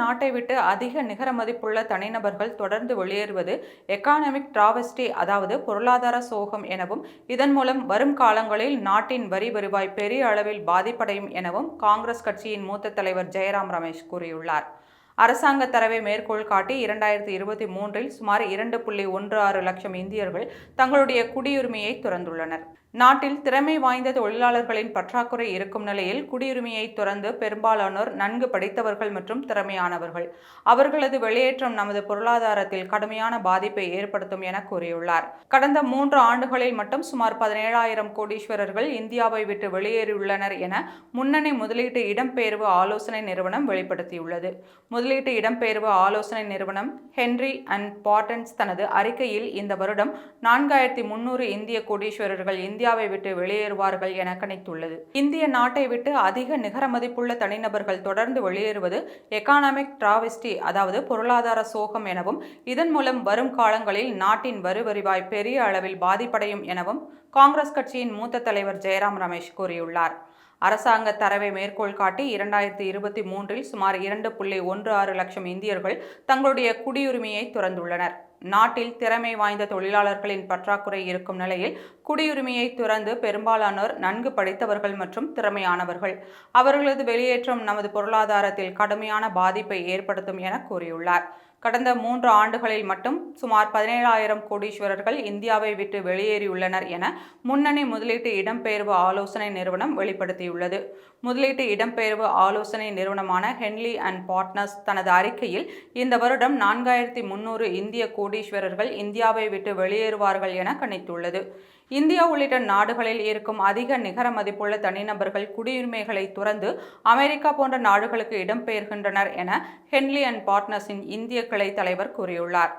நாட்டை விட்டு அதிக நிகர மதிப்புள்ள தனிநபர்கள் தொடர்ந்து வெளியேறுவது எக்கானமிக் டிராவஸ்டி அதாவது பொருளாதார சோகம் எனவும் இதன் மூலம் வரும் காலங்களில் நாட்டின் வரி வருவாய் பெரிய அளவில் பாதிப்படையும் எனவும் காங்கிரஸ் கட்சியின் மூத்த தலைவர் ஜெயராம் ரமேஷ் கூறியுள்ளார். அரசாங்க தரவை மேற்கோள் காட்டி இரண்டாயிரத்தி இருபத்தி மூன்றில் சுமார் இரண்டு புள்ளி ஒன்று ஆறு லட்சம் இந்தியர்கள் தங்களுடைய குடியுரிமையை துறந்துள்ளனர். நாட்டில் திறமை வாய்ந்த தொழிலாளர்களின் பற்றாக்குறை இருக்கும் நிலையில் குடியுரிமையை துறந்து பெரும்பாலானோர் நன்கு படித்தவர்கள் மற்றும் திறமையானவர்கள். அவர்களது வெளியேற்றம் நமது பொருளாதாரத்தில் கடுமையான பாதிப்பை ஏற்படுத்தும் என கூறியுள்ளார். கடந்த மூன்று ஆண்டுகளில் மட்டும் சுமார் பதினேழாயிரம் கோடீஸ்வரர்கள் இந்தியாவை விட்டு வெளியேறியுள்ளனர் என முன்னணி முதலீட்டு இடம்பெயர்வு ஆலோசனை நிறுவனம் வெளிப்படுத்தியுள்ளது. முதலீட்டு இடம்பெயர்வு ஆலோசனை நிறுவனம் ஹென்ரி அண்ட் பாட்டன்ஸ் தனது அறிக்கையில் இந்த வருடம் நான்காயிரத்தி முன்னூறு இந்திய கோடீஸ்வரர்கள் இந்தியாவை விட்டு வெளியேறுவார்கள் என கணித்துள்ளது. இந்திய நாட்டை விட்டு அதிக நிகர மதிப்புள்ள தனிநபர்கள் தொடர்ந்து வெளியேறுவது எக்கானமிக் டிராவிஸ்டி அதாவது பொருளாதார சோகம் எனவும் இதன் மூலம் வரும் காலங்களில் நாட்டின் வருவரிவாய் பெரிய அளவில் பாதிப்படையும் எனவும் காங்கிரஸ் கட்சியின் மூத்த தலைவர் ஜெயராம் ரமேஷ் கூறியுள்ளார். அரசாங்க தரவை மேற்கோள் காட்டி இரண்டாயிரத்தி இருபத்தி மூன்றில் சுமார் இரண்டு புள்ளி ஒன்று ஆறு லட்சம் இந்தியர்கள் தங்களுடைய குடியுரிமையை துறந்துள்ளனர். நாட்டில் திறமை வாய்ந்த தொழிலாளர்களின் பற்றாக்குறை இருக்கும் நிலையில் குடியுரிமையை துறந்து பெரும்பாலானோர் நன்கு படித்தவர்கள் மற்றும் திறமையானவர்கள். அவர்களது வெளியேற்றம் நமது பொருளாதாரத்தில் கடுமையான பாதிப்பை ஏற்படுத்தும் என கூறியுள்ளார். கடந்த மூன்று ஆண்டுகளில் மட்டும் சுமார் பதினேழாயிரம் கோடீஸ்வரர்கள் இந்தியாவை விட்டு வெளியேறியுள்ளனர் என முன்னணி முதலீட்டு இடம்பெயர்வு ஆலோசனை நிறுவனம் வெளிப்படுத்தியுள்ளது. முதலீட்டு இடம்பெயர்வு ஆலோசனை நிறுவனமான ஹென்லி அண்ட் பார்ட்னர்ஸ் தனது அறிக்கையில் இந்த வருடம் நான்காயிரத்தி முன்னூறு இந்திய கோடீஸ்வரர்கள் இந்தியாவை விட்டு வெளியேறுவார்கள் என கணித்துள்ளது. இந்தியா உள்ளிட்ட நாடுகளில் இருக்கும் அதிக நிகர மதிப்புள்ள தனிநபர்கள் குடியுரிமைகளை துறந்து அமெரிக்கா போன்ற நாடுகளுக்கு இடம்பெயர்கின்றனர் என ஹென்லி அண்ட் பார்ட்னர்ஸின் இந்திய கிளை தலைவர் கூறியுள்ளார்.